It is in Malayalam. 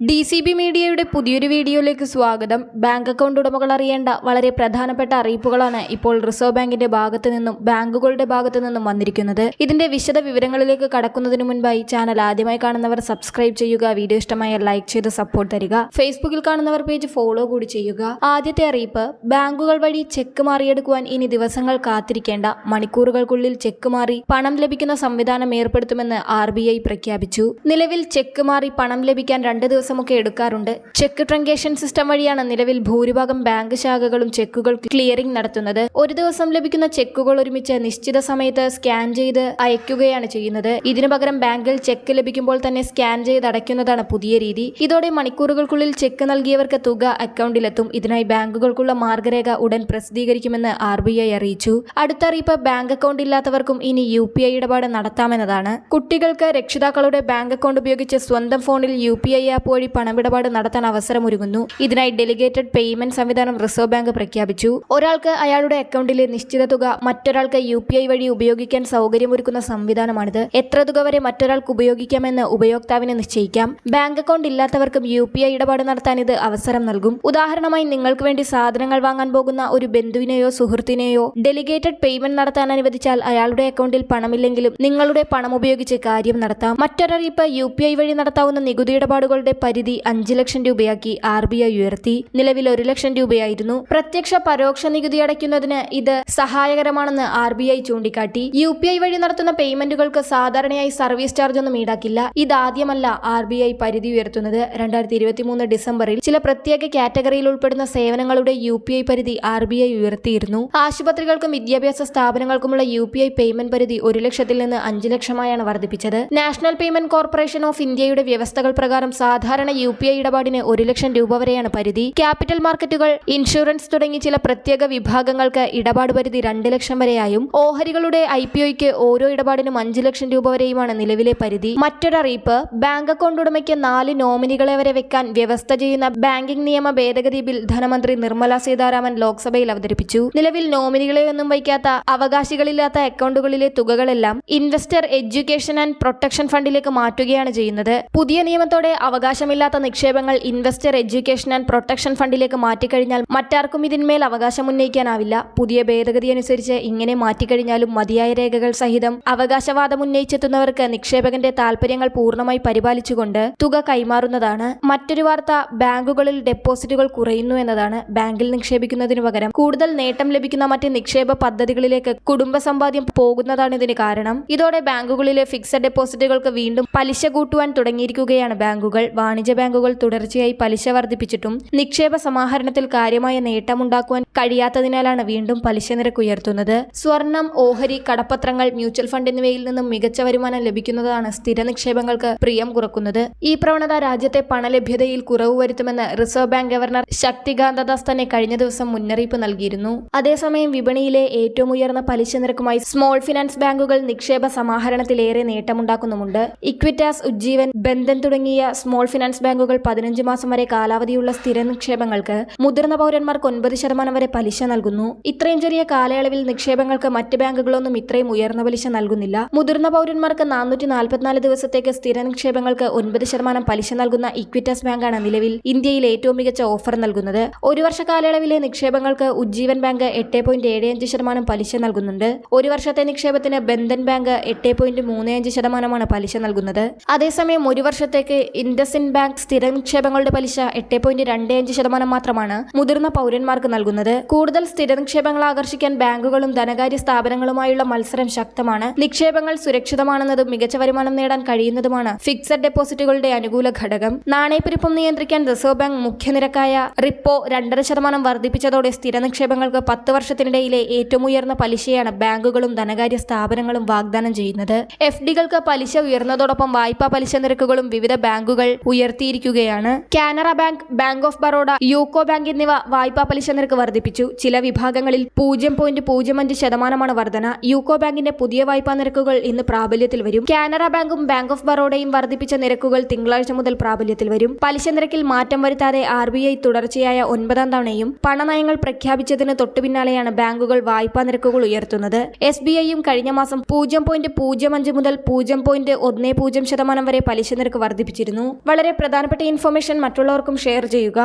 ഡി സി ബി മീഡിയയുടെ പുതിയൊരു വീഡിയോയിലേക്ക് സ്വാഗതം. ബാങ്ക് അക്കൗണ്ട് ഉടമകൾ അറിയേണ്ട വളരെ പ്രധാനപ്പെട്ട അറിയിപ്പുകളാണ് ഇപ്പോൾ റിസർവ് ബാങ്കിന്റെ ഭാഗത്തു നിന്നും ബാങ്കുകളുടെ ഭാഗത്തു നിന്നും വന്നിരിക്കുന്നത്. ഇതിന്റെ വിശദ വിവരങ്ങളിലേക്ക് കടക്കുന്നതിന് മുൻപായി ചാനൽ ആദ്യമായി കാണുന്നവർ സബ്സ്ക്രൈബ് ചെയ്യുക വീഡിയോ ഇഷ്ടമായ ലൈക്ക് ചെയ്ത് സപ്പോർട്ട് തരിക. ഫേസ്ബുക്കിൽ കാണുന്നവർ പേജ് ഫോളോ കൂടി ചെയ്യുക. ആദ്യത്തെ അറിയിപ്പ് ബാങ്കുകൾ വഴി ചെക്ക് മാറിയെടുക്കുവാൻ ഇനി ദിവസങ്ങൾ കാത്തിരിക്കേണ്ട. മണിക്കൂറുകൾക്കുള്ളിൽ ചെക്ക് മാറി പണം ലഭിക്കുന്ന സംവിധാനം ഏർപ്പെടുത്തുമെന്ന് ആർ പ്രഖ്യാപിച്ചു. നിലവിൽ ചെക്ക് മാറി പണം ലഭിക്കാൻ രണ്ട് ദിവസമൊക്കെ എടുക്കാറുണ്ട്. ചെക്ക് ട്രങ്കേഷൻ സിസ്റ്റം വഴിയാണ് നിലവിൽ ഭൂരിഭാഗം ബാങ്ക് ശാഖകളും ചെക്കുകൾ ക്ലിയറിംഗ് നടത്തുന്നത്. ഒരു ദിവസം ലഭിക്കുന്ന ചെക്കുകൾ ഒരുമിച്ച് നിശ്ചിത സമയത്ത് സ്കാൻ ചെയ്ത് അയക്കുകയാണ് ചെയ്യുന്നത്. ഇതിനു പകരം ബാങ്കിൽ ചെക്ക് ലഭിക്കുമ്പോൾ തന്നെ സ്കാൻ ചെയ്ത് അടയ്ക്കുന്നതാണ് പുതിയ രീതി. ഇതോടെ മണിക്കൂറുകൾക്കുള്ളിൽ ചെക്ക് നൽകിയവർക്ക് തുക അക്കൗണ്ടിലെത്തും. ഇതിനായി ബാങ്കുകൾക്കുള്ള മാർഗരേഖ ഉടൻ പ്രസിദ്ധീകരിക്കുമെന്ന് ആർ ബി ഐ അറിയിച്ചു. അടുത്ത അറിയിപ്പ് ബാങ്ക് അക്കൗണ്ട് ഇല്ലാത്തവർക്കും ഇനി യു പി ഐ ഇടപാട് നടത്താമെന്നതാണ്. കുട്ടികൾക്ക് രക്ഷിതാക്കളുടെ ബാങ്ക് അക്കൗണ്ട് ഉപയോഗിച്ച് സ്വന്തം ഫോണിൽ യു പി ഐ ആപ്പ് വഴി പണമിടപാട് നടത്താൻ അവസരമൊരുങ്ങുന്നു. ഇതിനായി ഡെലിഗേറ്റഡ് പേയ്മെന്റ് സംവിധാനം റിസർവ് ബാങ്ക് പ്രഖ്യാപിച്ചു. ഒരാൾക്ക് അയാളുടെ അക്കൗണ്ടിലെ നിശ്ചിത തുക മറ്റൊരാൾക്ക് യു പി ഐ വഴി ഉപയോഗിക്കാൻ സൗകര്യമൊരുക്കുന്ന സംവിധാനമാണിത്. എത്ര തുക വരെ മറ്റൊരാൾക്ക് ഉപയോഗിക്കാമെന്ന് ഉപയോക്താവിന് നിശ്ചയിക്കാം. ബാങ്ക് അക്കൗണ്ട് ഇല്ലാത്തവർക്കും യു പി ഐ ഇടപാട് നടത്താൻ ഇത് അവസരം നൽകും. ഉദാഹരണമായി നിങ്ങൾക്ക് വേണ്ടി സാധനങ്ങൾ വാങ്ങാൻ പോകുന്ന ഒരു ബന്ധുവിനെയോ സുഹൃത്തിനെയോ ഡെലിഗേറ്റഡ് പേയ്മെന്റ് നടത്താൻ അനുവദിച്ചാൽ അയാളുടെ അക്കൗണ്ടിൽ പണമില്ലെങ്കിലും നിങ്ങളുടെ പണം ഉപയോഗിച്ച് കാര്യം നടത്താം. മറ്റൊരറിയിപ്പ് യു പി ഐ വഴി നടത്താവുന്ന നികുതി ഇടപാടുകളുടെ പരിധി അഞ്ച് ലക്ഷം രൂപയാക്കി ആർ ബി ഐ ഉയർത്തി. നിലവിൽ ഒരു ലക്ഷം രൂപയായിരുന്നു. പ്രത്യക്ഷ പരോക്ഷ നികുതി അടയ്ക്കുന്നതിന് ഇത് സഹായകരമാണെന്ന് ആർ ബി ഐ ചൂണ്ടിക്കാട്ടി. യു പി ഐ വഴി നടത്തുന്ന പേയ്മെന്റുകൾക്ക് സാധാരണയായി സർവീസ് ചാർജ് ഒന്നും ഈടാക്കില്ല. ഇതാദ്യമല്ല ആർ ബി ഐ പരിധി ഉയർത്തുന്നത്. രണ്ടായിരത്തി ഇരുപത്തി മൂന്ന് ഡിസംബറിൽ ചില പ്രത്യേക കാറ്റഗറിയിൽ ഉൾപ്പെടുന്ന സേവനങ്ങളുടെ യു പി ഐ പരിധി ആർ ബി ഐ ഉയർത്തിയിരുന്നു. ആശുപത്രികൾക്കും വിദ്യാഭ്യാസ സ്ഥാപനങ്ങൾക്കുമുള്ള യു പി ഐ പേയ്മെന്റ് പരിധി ഒരു ലക്ഷത്തിൽ നിന്ന് അഞ്ച് ലക്ഷമായാണ് വർദ്ധിപ്പിച്ചത്. നാഷണൽ പേയ്മെന്റ് കോർപ്പറേഷൻ ഓഫ് ഇന്ത്യയുടെ വ്യവസ്ഥകൾ പ്രകാരം സാധാരണ യു പി ഐ ഇടപാടിന് ഒരു ലക്ഷം രൂപ വരെയാണ് പരിധി. ക്യാപിറ്റൽ മാർക്കറ്റുകൾ ഇൻഷുറൻസ് തുടങ്ങി ചില പ്രത്യേക വിഭാഗങ്ങൾക്ക് ഇടപാട് പരിധി രണ്ട് ലക്ഷം വരെയായും ഓഹരികളുടെ ഐ പി ഒയ്ക്ക് ഓരോ ഇടപാടിനും അഞ്ച് ലക്ഷം രൂപ വരെയുമാണ് നിലവിലെ പരിധി. മറ്റൊരറിയിപ്പ് ബാങ്ക് അക്കൗണ്ട് ഉടമയ്ക്ക് നാല് നോമിനികളെ വരെ വെക്കാൻ വ്യവസ്ഥ ചെയ്യുന്ന ബാങ്കിംഗ് നിയമ ഭേദഗതി ബിൽ ധനമന്ത്രി നിർമ്മല സീതാരാമൻ ലോക്സഭയിൽ അവതരിപ്പിച്ചു. നിലവിൽ നോമിനികളെ ഒന്നും വയ്ക്കാത്ത അവകാശികളില്ലാത്ത അക്കൗണ്ടുകളിലെ തുകകളെല്ലാം ഇൻവെസ്റ്റർ എഡ്യൂക്കേഷൻ ആൻഡ് പ്രൊട്ടക്ഷൻ ഫണ്ടിലേക്ക് മാറ്റുകയാണ് ചെയ്യുന്നത്. പുതിയ നിയമത്തോടെ അവകാശമില്ലാത്ത നിക്ഷേപങ്ങൾ ഇൻവെസ്റ്റർ എഡ്യൂക്കേഷൻ ആൻഡ് പ്രൊട്ടക്ഷൻ ഫണ്ടിലേക്ക് മാറ്റിക്കഴിഞ്ഞാൽ മറ്റാർക്കും ഇതിന്മേൽ അവകാശം ഉന്നയിക്കാനാവില്ല. പുതിയ ഭേദഗതി അനുസരിച്ച് ഇങ്ങനെ മാറ്റിക്കഴിഞ്ഞാലും മതിയായ രേഖകൾ സഹിതം അവകാശവാദം ഉന്നയിച്ചെത്തുന്നവർക്ക് നിക്ഷേപകന്റെ താൽപര്യങ്ങൾ പൂർണമായി പരിപാലിച്ചുകൊണ്ട് തുക കൈമാറുന്നതാണ്. മറ്റൊരു വാർത്ത ബാങ്കുകളിൽ ഡെപ്പോസിറ്റുകൾ കുറയുന്നു എന്നതാണ്. ബാങ്കിൽ നിക്ഷേപിക്കുന്നതിനു പകരം കൂടുതൽ നേട്ടം ലഭിക്കുന്ന മറ്റ് നിക്ഷേപ പദ്ധതികളിലേക്ക് കുടുംബ സമ്പാദ്യം പോകുന്നതാണ് ഇതിന് കാരണം. ഇതോടെ ബാങ്കുകളിലെ ഫിക്സഡ് ഡെപ്പോസിറ്റുകൾക്ക് വീണ്ടും പലിശ കൂട്ടുവാൻ തുടങ്ങിയിരിക്കുകയാണ് ബാങ്കുകൾ. വാണിജ്യ ബാങ്കുകൾ തുടർച്ചയായി പലിശ വർദ്ധിപ്പിച്ചിട്ടും നിക്ഷേപ സമാഹരണത്തിൽ കാര്യമായ നേട്ടമുണ്ടാക്കുവാൻ കഴിയാത്തതിനാലാണ് വീണ്ടും പലിശ നിരക്ക് ഉയർത്തുന്നത്. സ്വർണം ഓഹരി കടപ്പത്രങ്ങൾ മ്യൂച്വൽ ഫണ്ട് എന്നിവയിൽ നിന്നും മികച്ച വരുമാനം ലഭിക്കുന്നതാണ് സ്ഥിര നിക്ഷേപങ്ങൾക്ക് പ്രിയം കുറക്കുന്നത്. ഈ പ്രവണത രാജ്യത്തെ പണലഭ്യതയിൽ കുറവ് വരുത്തുമെന്ന് Reserve Bank governor Shaktikanta Das തന്നെ കഴിഞ്ഞ ദിവസം മുന്നറിയിപ്പ് നൽകിയിരുന്നു. അതേസമയം വിപണിയിലെ ഏറ്റവും ഉയർന്ന പലിശ നിരക്കുമായി സ്മോൾ ഫിനാൻസ് ബാങ്കുകൾ നിക്ഷേപ സമാഹരണത്തിലേറെ നേട്ടമുണ്ടാക്കുന്നുമുണ്ട്. ഇക്വിറ്റാസ് ഉജ്ജീവൻ ബന്ധൻ തുടങ്ങിയ സ്മോൾ ഫിനാൻസ് ബാങ്കുകൾ പതിനഞ്ച് മാസം വരെ കാലാവധിയുള്ള സ്ഥിര നിക്ഷേപങ്ങൾക്ക് മുതിർന്ന പൗരന്മാർക്ക് ഒൻപത് ശതമാനം വരെ പലിശ നൽകുന്നു. ഇത്രയും ചെറിയ കാലയളവിൽ നിക്ഷേപങ്ങൾക്ക് മറ്റ് ബാങ്കുകളൊന്നും ഇത്രയും ഉയർന്ന പലിശ നൽകുന്നില്ല. മുതിർന്ന പൗരന്മാർക്ക് നാനൂറ്റി നാൽപ്പത്തിനാല് ദിവസത്തേക്ക് സ്ഥിര നിക്ഷേപങ്ങൾക്ക് ഒൻപത് ശതമാനം പലിശ നൽകുന്ന ഇക്വിറ്റസ് ബാങ്കാണ് നിലവിൽ ഇന്ത്യയിൽ ഏറ്റവും മികച്ച ഓഫർ നൽകുന്നത്. ഒരു വർഷ കാലയളവിലെ നിക്ഷേപങ്ങൾക്ക് ഉജ്ജീവൻ ബാങ്ക് എട്ട് പോയിന്റ് ഏഴ് അഞ്ച് ശതമാനം പലിശ നൽകുന്നുണ്ട്. ഒരു വർഷത്തെ നിക്ഷേപത്തിന് ബന്ധൻ ബാങ്ക് എട്ട് പോയിന്റ് മൂന്ന് അഞ്ച് ശതമാനമാണ് പലിശ നൽകുന്നത്. അതേസമയം ഒരു വർഷത്തേക്ക് ഇൻഡസിൻ ബാങ്ക് സ്ഥിര നിക്ഷേപങ്ങളുടെ പലിശ എട്ട് പോയിന്റ് രണ്ട് അഞ്ച് ശതമാനം മാത്രമാണ് മുതിർന്ന പൗരന്മാർക്ക് നൽകുന്നത്. കൂടുതൽ സ്ഥിര നിക്ഷേപങ്ങൾ ആകർഷിക്കാൻ ബാങ്കുകളും ധനകാര്യ സ്ഥാപനങ്ങളുമായുള്ള മത്സരം ശക്തമാണ്. നിക്ഷേപങ്ങൾ സുരക്ഷിതമാണെന്നതും മികച്ച വരുമാനം നേടാൻ കഴിയുന്നതുമാണ് ഫിക്സഡ് ഡെപ്പോസിറ്റുകളുടെ അനുകൂല ഘടകം. നാണയപ്പെരുപ്പം നിയന്ത്രിക്കാൻ റിസർവ് ബാങ്ക് മുഖ്യനിരക്കായ റിപ്പോ രണ്ടര ശതമാനം വർദ്ധിപ്പിച്ചതോടെ സ്ഥിര നിക്ഷേപങ്ങൾക്ക് പത്ത് വർഷത്തിനിടയിലെ ഏറ്റവും ഉയർന്ന പലിശയാണ് ബാങ്കുകളും ധനകാര്യ സ്ഥാപനങ്ങളും വാഗ്ദാനം ചെയ്യുന്നത്. എഫ് ഡികൾക്ക് പലിശ ഉയർന്നതോടൊപ്പം വായ്പാ പലിശ നിരക്കുകളും വിവിധ ബാങ്കുകൾ ഉയർത്തിയിരിക്കുകയാണ്. Canara Bank Bank of Baroda UCO Bank എന്നിവ വായ്പാ പലിശ നിരക്ക് വർദ്ധിപ്പിച്ചു. ചില വിഭാഗങ്ങളിൽ പൂജ്യം പോയിന്റ് പൂജ്യം അഞ്ച് ശതമാനമാണ് വർധന. യൂക്കോ ബാങ്കിന്റെ പുതിയ വായ്പാ നിരക്കുകൾ ഇന്ന് പ്രാബല്യത്തിൽ വരും. കാനറ ബാങ്കും ബാങ്ക് ഓഫ് ബറോഡയും വർദ്ധിപ്പിച്ച നിരക്കുകൾ തിങ്കളാഴ്ച മുതൽ പ്രാബല്യത്തിൽ വരും. പലിശ നിരക്കിൽ മാറ്റം വരുത്താതെ ആർ ബി ഐ തുടർച്ചയായ ഒൻപതാം തവണയും പണനയങ്ങൾ പ്രഖ്യാപിച്ചതിന് തൊട്ടു പിന്നാലെയാണ് ബാങ്കുകൾ വായ്പാ നിരക്കുകൾ ഉയർത്തുന്നത്. എസ് ബി ഐയും കഴിഞ്ഞ മാസം പൂജ്യം പോയിന്റ് പൂജ്യം അഞ്ച് മുതൽ പൂജ്യം പോയിന്റ് ഒന്ന് പൂജ്യം ശതമാനം വരെ പലിശ നിരക്ക് വർദ്ധിപ്പിച്ചിരുന്നു. വളരെ വളരെ പ്രധാനപ്പെട്ട ഇൻഫർമേഷൻ മറ്റുള്ളവർക്കും ഷെയർ ചെയ്യുക.